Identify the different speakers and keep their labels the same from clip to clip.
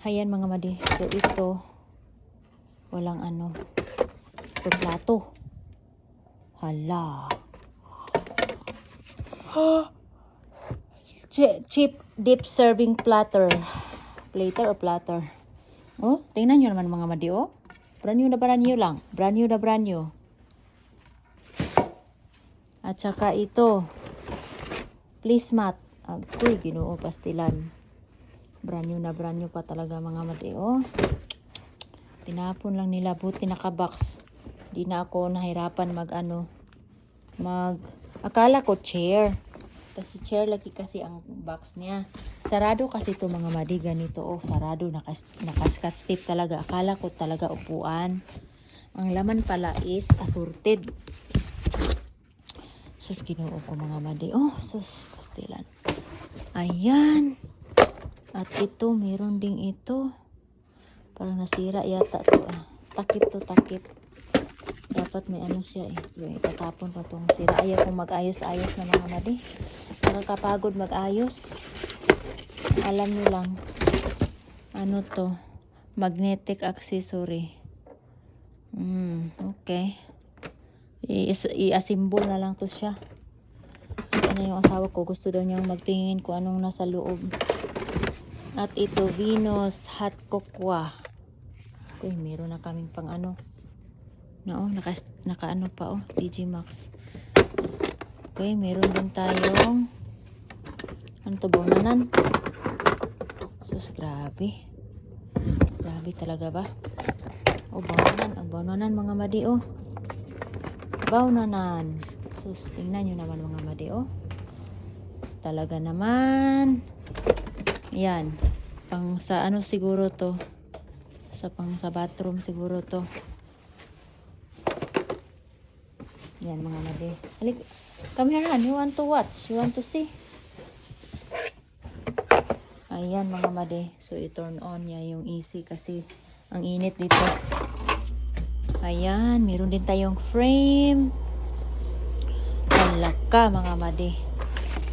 Speaker 1: Ayan mga madi. So ito, walang ano, ito plato. Hala. Cheap deep serving platter. Platter or platter? Oh, tingnan nyo naman mga madi, oh. Brand new na brand new lang. Brand new na brand new. At saka ito, please mat. Agoy, ginoo pastilan. Brand new na brand new pa talaga mga madi, oh. Tinapon lang nila, buti nakabox. Di na ako nahirapan mag ano, mag, akala ko chair. Kasi chair lagi kasi ang box niya. Sarado kasi to mga madi, ganito, oh, sarado, nakas, nakaskat tape talaga. Akala ko talaga upuan. Ang laman pala is assorted. Sus, ginoo ko mga madi. Oh, sus, pastilan. Ayan. At ito, meron ding ito. Parang nasira yata to. Ah. Takip to, takip. Dapat may ano siya eh. Pero itatapon pa tong sira. Ayaw kong mag-ayos-ayos na mga madi. Nakakapagod mag-ayos. Alam niyo lang. Ano to? Magnetic accessory. Hmm, okay. I-assemble na lang to siya. Ano yung asawa ko, gusto daw niyang magtingin kung anong nasa loob. At ito, Venus Hot Cocoa. Uy, meron na kaming pang ano. Na oh, naka, naka ano pa oh, DJ Max. Okay, meron din tayong ano to, bonanan. Sus, grabe. Grabe talaga ba? Oh, bonanan. Ang bonanan mga madi oh. Bonanan. Sus, tingnan nyo naman mga madi oh. Talaga naman. Yan. Pang sa ano siguro to. Sa pang sa bathroom siguro to. Yan mga madi. Halik. Come here Han. You want to watch? You want to see? Ayan mga madi. So i-turn on niya yung AC kasi ang init dito. Ayan. Meron din tayong frame. Alaka mga madi.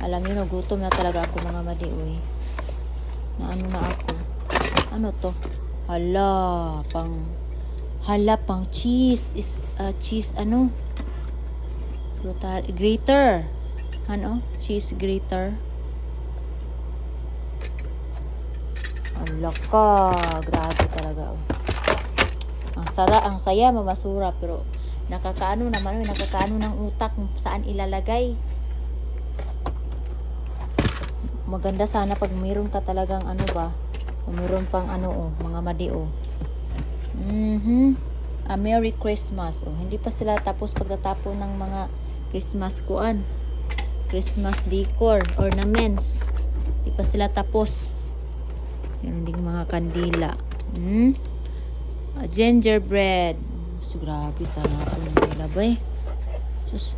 Speaker 1: Alam niyo, gutom na talaga ako mga madi. Uy. Na ano na ako. Ano to? Hala, pang hala pang cheese is uh, cheese ano? Grater. Ano? Cheese grater. Hala ka, grabe talaga. Oh. Ang sara, ang saya mamasura pero nakakaano naman, nakakaano ng utak kung saan ilalagay maganda sana pag mayroon ka talagang ano ba mayroon pang ano oh, mga madi oh. Mhm. A Merry Christmas oh. Hindi pa sila tapos pagtatapon ng mga Christmas kuan. Christmas decor, ornaments. Hindi pa sila tapos. Meron ding mga kandila. Hmm? A gingerbread. So, grabe tanapon nila ba eh. Sus,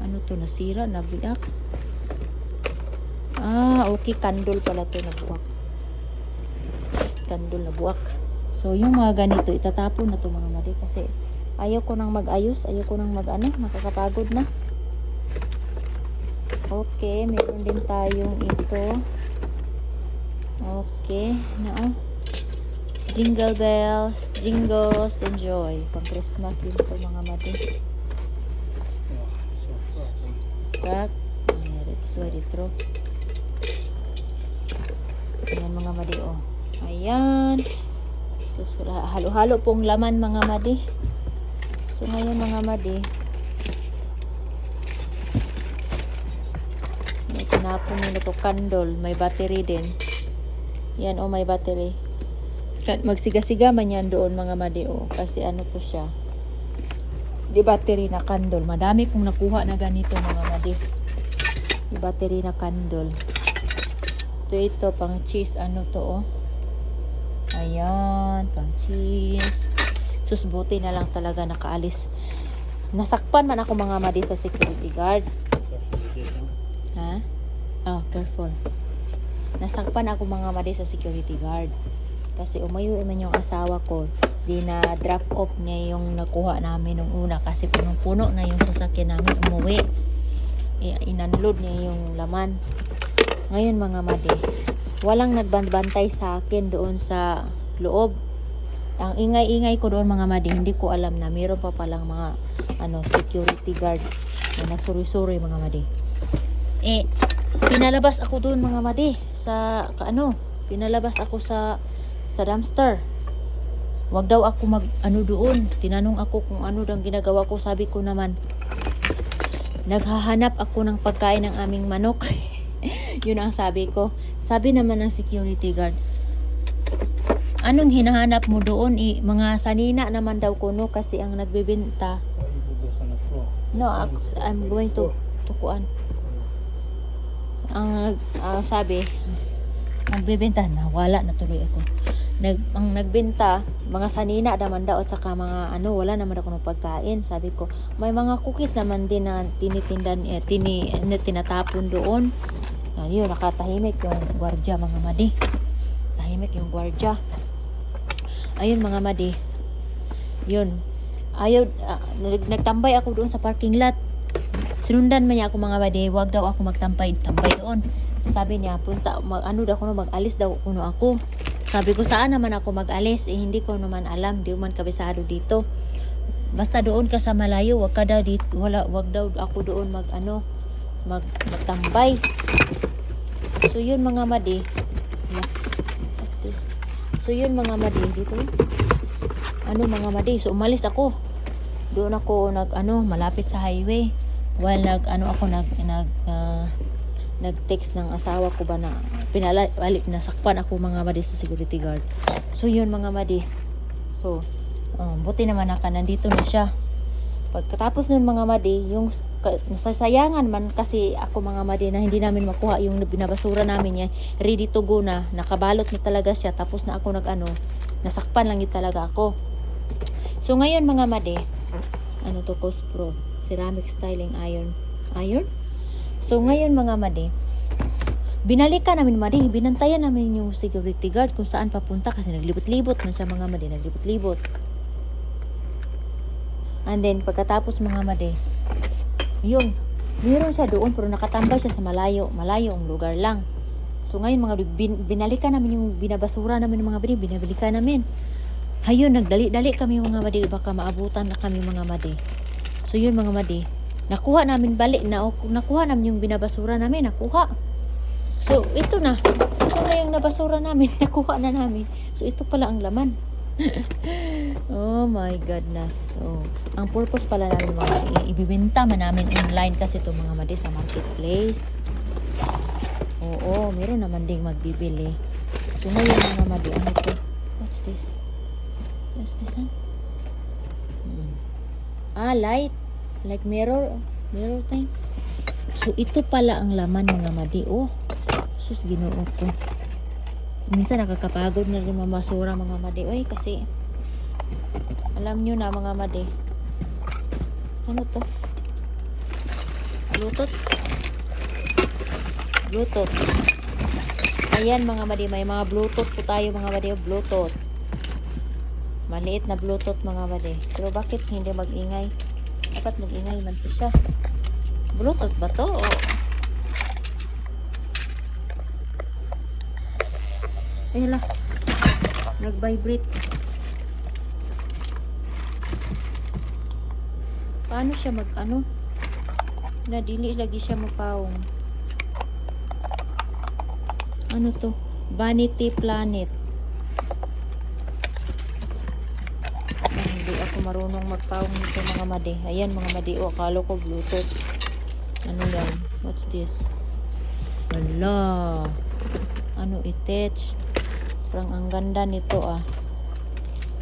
Speaker 1: ano to nasira, nabiyak. Ah, okay. Kandol pala to na buwak. Kandol na buwak. So, yung mga ganito, itatapon na to mga mali kasi ayaw ko nang mag-ayos. Ayaw ko nang mag-ano. Nakakapagod na. Okay. Meron din tayong ito. Okay. Na oh. Jingle bells. Jingles. Enjoy. Pang Christmas din to mga mali. Crack. Ayan, it's ready throw. Ayan mga madi oh. Ayan. Halo-halo pong laman mga madi. So ngayon mga madi. May tinapon nila candle. May battery din. Yan oh may battery. Magsiga-siga man yan doon mga madi oh. Kasi ano to siya. Di battery na candle. Madami kong nakuha na ganito mga madi. Di battery na candle. Ito ito, pang cheese. Ano to, oh? Ayan, pang cheese. Sus, na lang talaga nakaalis. Nasakpan man ako mga madi sa security guard. Ha? Oh, careful. Nasakpan ako mga madi sa security guard. Kasi umayo man yung asawa ko. Di na drop off niya yung nakuha namin nung una. Kasi punong-puno na yung sasakyan namin umuwi. I- inunload niya yung laman. Ngayon mga madi, walang nagbantay sa akin doon sa loob. Ang ingay-ingay ko doon mga madi, hindi ko alam na mayroon pa palang mga ano security guard na nagsuri-suri mga madi. Eh, pinalabas ako doon mga madi sa ano, pinalabas ako sa sa dumpster. Wag daw ako mag ano doon. Tinanong ako kung ano ang ginagawa ko. Sabi ko naman, naghahanap ako ng pagkain ng aming manok. Yun ang sabi ko. Sabi naman ng security guard, anong hinahanap mo doon? I, mga sanina naman daw kuno kasi ang nagbibenta.
Speaker 2: Ibubusan na floor.
Speaker 1: No, I'm going to tukuan. Ang ang sabi, nagbebenta na wala na tuloy ako. Nag ang nagbenta, mga sanina naman daw at saka mga ano, wala naman ako ng pagkain. Sabi ko, may mga cookies naman din na tinitindan eh, tini na tinatapon doon. Ayun, nakatahimik yung gwardiya mga madi. Tahimik yung gwardiya. Ayun mga madi. Yun. Ayaw, nag- nagtambay ako doon sa parking lot. Sinundan man niya ako mga madi, wag daw ako magtampay, tambay doon. Sabi niya, punta, mag, ano daw ako, mag-alis daw kuno ako. Sabi ko, saan naman ako mag-alis? Eh, hindi ko naman alam, di man kabisado dito. Basta doon ka sa malayo, wag ka daw dito, wala, wag daw ako doon mag, ano, mag, magtambay. So, yun mga madi. Yeah. What's this? So, yun mga madi. Dito. Ano mga madi. So, umalis ako. Doon ako nag, ano, malapit sa highway. While nag, ano ako, nag, nag, ah, nag-text ng asawa ko ba na pinala, balik, nasakpan ako mga madi sa security guard. So, yun mga madi. So, um, buti naman naka, nandito na siya. Pagkatapos nun mga madi, yung nasasayangan man kasi ako mga madi na hindi namin makuha yung binabasura namin yan. Ready to go na, nakabalot na talaga siya. Tapos na ako nag ano, nasakpan lang yun talaga ako. So ngayon mga madi, ano to Cos Pro, ceramic styling iron. Iron? So ngayon mga madi, binalikan namin madi, binantayan namin yung security guard kung saan papunta kasi naglibot-libot man siya mga madi, naglibot-libot. And then, pagkatapos mga made, yun, meron siya doon pero nakatambay siya sa malayo, malayo ang lugar lang. So ngayon mga bin, binalikan namin yung binabasura namin ng mga made, binabilikan namin. Hayun, nagdali-dali kami mga made, baka maabutan na kami mga made. So yun mga made, nakuha namin balik, na, nakuha namin yung binabasura namin, nakuha. So ito na, ito na yung nabasura namin, nakuha na namin. So ito pala ang laman. oh my goodness. So, ang purpose pala namin mga ibibenta man namin online kasi ito mga madi sa marketplace. Oo, meron naman ding magbibili. So ngayon mga madi, ano to? What's this? What's this huh? Hmm. Ah, light. Like mirror. Mirror thing. So ito pala ang laman mga madi. Oh, sus ginoo ko. So, minsan nakakapagod na rin mamasura mga madi. Uy, kasi alam nyo na mga madi. Ano to? Bluetooth? Bluetooth. Ayan mga madi, may mga Bluetooth po tayo mga madi. Bluetooth. Maliit na Bluetooth mga madi. Pero bakit hindi mag-ingay? Dapat mag-ingay man po siya. Bluetooth ba to? O Ayun la. Nag-vibrate. Paano siya mag ano? Nadili lagi siya magpawong. Ano to? Vanity Planet. Ay, hindi ako marunong magpawong nito mga madi. Ayan mga madi. O, akala ko Bluetooth. Ano yan? What's this? Wala. Ano itech? Parang ang ganda nito ah.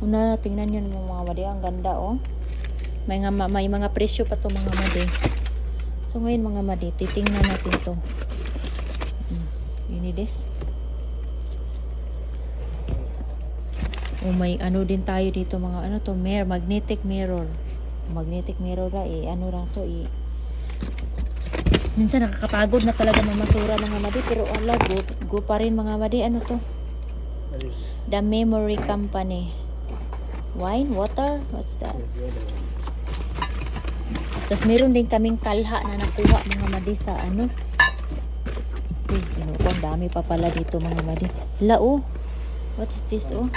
Speaker 1: Una, tingnan nyo mga mga madi. Ang ganda oh. May, nga, may mga presyo pa to mga madi. So ngayon mga madi, titingnan natin to. Hmm. Need this? Oh, may ano din tayo dito mga ano to, mirror, magnetic mirror. Magnetic mirror ra eh, ano lang to eh. Minsan nakakapagod na talaga mamasura mga madi, pero ala, go, go pa rin mga madi. Ano to? The Memory Company. Wine? Water? What's that? Tapos meron din kaming kalha na nakuha mga madi sa ano. Uy, ano ko, Madami pa pala dito mga buddy. La oh. What is this oh?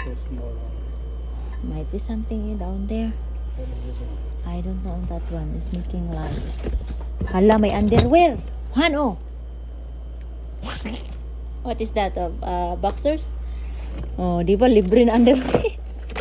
Speaker 1: Might be something down there. I don't know that one is making light. Hala, may underwear. Han, oh. What is that? Uh, uh, boxers? Oh, di ba libre na underwear?